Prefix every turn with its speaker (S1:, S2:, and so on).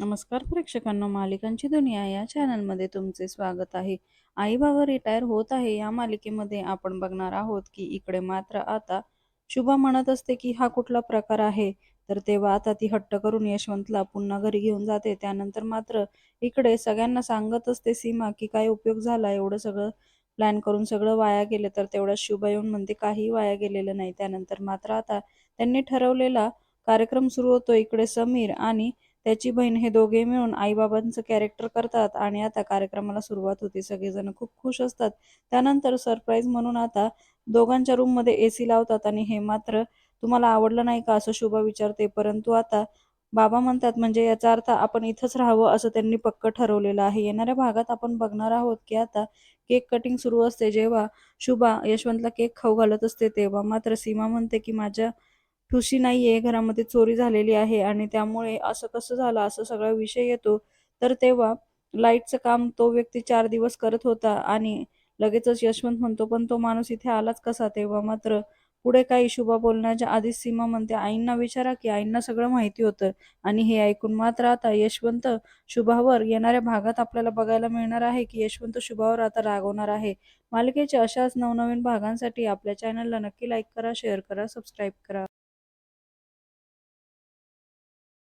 S1: नमस्कार प्रेक्षकांनो मालिकांची दुनिया या चॅनलमध्ये तुमचे स्वागत आहे. आई बाबा रिटायर होत आहे. या मालिकेमध्ये आपण बघणार आहोत की इकडे मात्र आता शुभा म्हणत असते की हा कुठला प्रकार आहे? तर तेव्हा आता ती हट्ट करून यशवंतला पुन्हा घरी घेऊन जाते. त्यानंतर मात्र इकडे सगळ्यांना सांगत असते सीमा की काय उपयोग झाला? एवढं सगळं प्लॅन करून सगळं वाया गेलं तर तेवढा शुभा येऊन म्हणते काही वाया गेलेलं नाही. त्यानंतर मात्र आता त्यांनी ठरवलेला कार्यक्रम सुरू होतो. इकडे समीर आणि त्याची बहीण हे दोघे मिळून आईबाबांचं कॅरेक्टर करतात आणि आता कार्यक्रमाला सुरुवात होते. सगळेजण खूप खुश असतात. त्यानंतर सरप्राईज म्हणून आता दोघांच्या रूममध्ये एसी लावतात आणि हे मात्र तुम्हाला आवडलं नाही का असं शुभा विचारते. परंतु आता बाबा म्हणतात म्हणजे याचा अर्थ आपण इथंच राहावं असं त्यांनी पक्क ठरवलेलं आहे. येणाऱ्या भागात आपण बघणार आहोत की आता केक कटिंग सुरू असते. जेव्हा शुभा यशवंतला केक खाऊ घालत असते तेव्हा मात्र सीमा म्हणते की माझ्या ठुशी नाहीये घरामध्ये चोरी झालेली आहे आणि त्यामुळे असं कसं झालं असं सगळा विषय येतो. तर तेव्हा लाईटचं काम तो व्यक्ती चार दिवस करत होता आणि लगेचच यशवंत म्हणतो पण तो माणूस इथे आलाच कसा? तेव्हा मात्र पुढे काही शुभा बोलण्याच्या आधीच सीमा म्हणते आईंना विचारा की आईंना सगळं माहिती होतं आणि हे ऐकून मात्र आता यशवंत शुभावर येणाऱ्या भागात आपल्याला बघायला मिळणार आहे की यशवंत शुभावर आता रागवणार आहे. मालिकेच्या अशाच नवनवीन भागांसाठी आपल्या चॅनलला नक्की लाईक करा शेअर करा सबस्क्राईब करा.